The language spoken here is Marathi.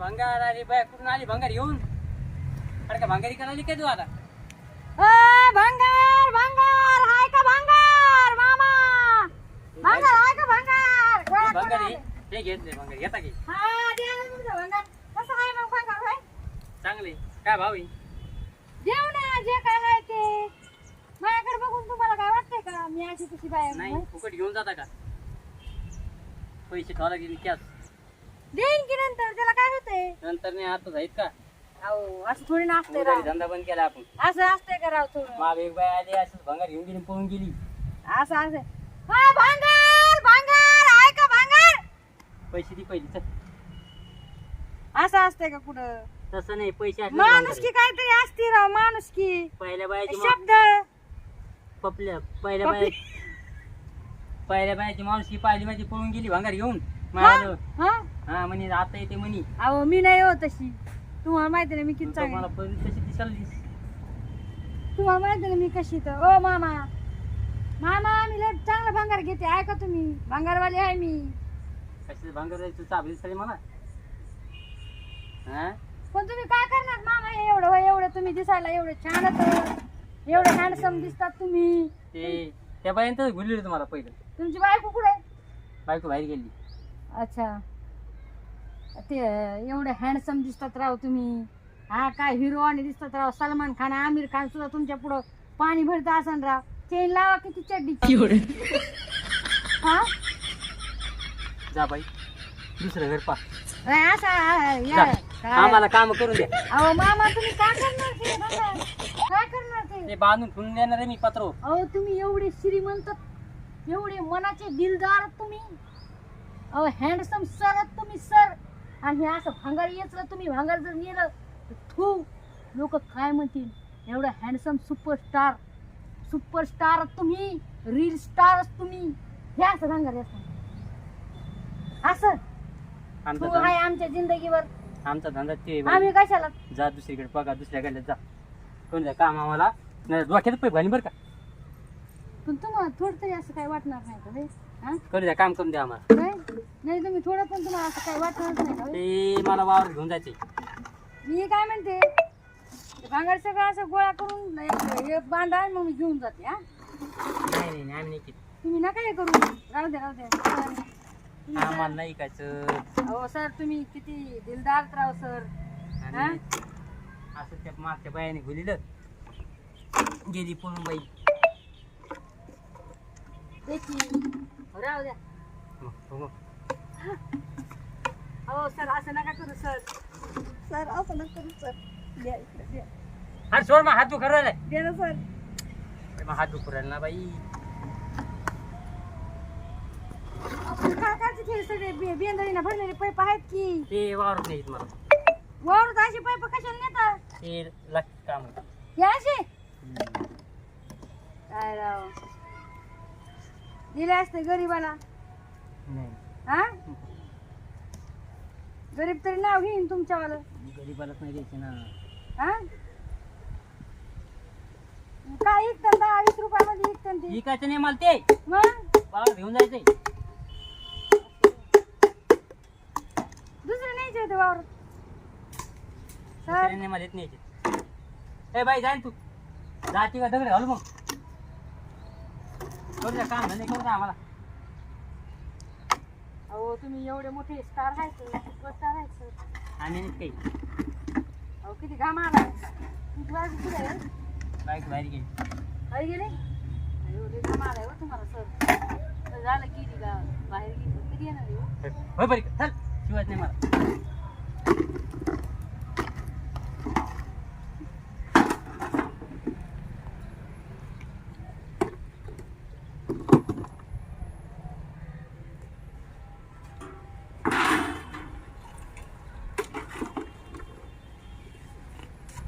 भंगार अरे बाय कुठून आली? भंगार येऊन. अरे का भंगारी करायली काय तू आता? भंगार भंगार हाय का भंगार मामा? भंगार हाय का भंगार? गोळा करून भंगारी आले. हे घेतले भंगार घेता की? हा द्या ना तुमचं भंगार. कसं आहे मग भंगार हाय? चांगले. काय भाव आहे? देऊ ना जे काय आहे ते. माझ्याकडे बघून तुम्हाला काय वाटतंय का? मी अशी तशी आहे नाही? फुकट घेऊन जाता का? पैसे ठेवा गेली कॅश देईन की नंतर? त्याला काय होतंय? नंतर नाही आता आहेत का? अहो असं थोडी ना उधारी राव. धंदा बंद केला आपण. असं असतंय का राव थोडं? माग एक बाय आली असं भंगार घेऊन गेली पळून गेली. असं असं. हा भांगार भांगार आहे का भांगार? पैसे दी पहिली चल. असं असतंय का कुठं? तसं नाही पैसे असले माणूस की भंगारी. काहीतरी असते राव माणूस की. पहिल्या बायाची मा- शब्द. पपल्या पहिल्या बाया पहिल्या बायाची माणूस की पाहिली माझी पळून गेली भंगार घेऊन. हा? माझ्या हा? हा म्हणे आता येते म्हणी. अहो मी नाही हो तशी. तुम्हाला माहिती नाही मी किती तू तर मला चांगली पहिली तशी दिसायला तुम्हाला माहिती नाही मी कशी तर. ओ मामा. मामा मी लय चांगला भांगार घेते. ऐका तुम्ही. भांगारवाली आहे मी. कशी भंगार चाबली दिसायली मला हा? पण तुम्ही काय करणार? मामा हे एवढं वय एवढं तुम्ही दिसायला एवढं छान होतं. एवढं हँडसम दिसतात तुम्ही. ते त्या बायांतच भुलली तुम्हाला पहिलं. तुमची बायको कुठे आहे? बायको बाहेर गेली. अच्छा. ते एवढे हँडसम दिसतात राव तुम्ही. हा काय हिरो आणि दिसतात राव. सलमान खान आमिर खान सुद्धा तुमच्या पुढं पाणी भरत असन राव. चेन लावा किती चड्डी. हा? जा बाई. दुसरं घर पा असं. या, काय? आम्हाला काम करून द्या. अहो मामा तुम्ही काय करणार ते? बघा. काय करणार ते? ते बांधून ठेवून देणार आहे मी पत्र. अहो तुम्ही एवढे श्रीमंत एवढे मनाचे दिलदार तुम्ही. अहो हँडसम सर तुम्ही सर आणि हे असं भांगार येचलं तुम्ही भांगार जर नेलं तर थू लोक काय म्हणतील? एवढं हँडसम सुपरस्टार सुपरस्टार तुम्ही रील स्टार तुम्ही. हे असं भांगार असं? तू आहे आमच्या जिंदगीवर. आमचा धंदा ते. आम्ही कशाला? जा दुसरीकडे बघा दुसऱ्या गल्ल्यात जा. कोण द्या काम आम्हाला? नाही डोक्यात पै घाली बरं का. पण तुम्हाला थोडं तरी असं काय वाटणार नाही का बे? हा? करू द्या काम करून द्या आम्हाला. काय? नाही तुम्ही थोडं पण तुम्हाला असं काय वाटणार नाही? ते मला वावर घेऊन जायचे. मी काय म्हणते ते भांगार सगळं असं गोळा करून एक- एक बांधा आणि मग मी घेऊन जाते हा? नाही नाही नाही, आम्ही नाही केली. तुम्ही नका हे करू. राहू द्या राहू द्या तुम्ही आम्हाला नाही ऐकायचं सर- अहो सर तुम्ही किती दिलदार राव सर. हा? आणि असं त्या मागच्या बायाने गुलीलं गेली पळून बाई देखी राहू द्या. मग, हो मग. अहो सर असं नका करू सर. सर असं नका करू सर. द्या इकडे द्या अरे सोड मग हात दुखू राहिलाय. द्या ना सर. मग हात दुखू राहिला ना बाई. आपण काय करायचे ते सगळे बे- बेंदळीनं भरलेले पैप आहेत की? ते वावर नाही येत मला. वावरत असे पैप कशाला नेतात ते लागत काम आहे. हे असे काय राव? दिले असते गरीबाला. हा? गरीब तरी नाव घेईन तुमच्यावालं. गरीबालाच नाही द्यायचे ना. हा? काय विकतात दहा वीस रुपयामध्ये विकतात ते. विकायचं नाही मला ते. मग? घेऊन जायचंय. दुसरं न्यायचे होते वावर सर दुसऱ्याने मला येत न्यायचे ए बाई जाईन तू. जाती का दगड घालू मग. करू द्या काम धंदे करू द्या आम्हाला. तुम्ही एवढे मोठे स्टार आहेत सुपरस्टार आहेत सर आम्ही नाही काही अहो किती घाम आला. किती वाजता पुढे? आहे बाईक बाहेर गेली. बाहेर गेले? अयो लय घाम आलाय हो तुम्हाला सर झालं का बाहेर गेली कधी येणार आहे हो? होय बरी चल शिवायच नाही मला.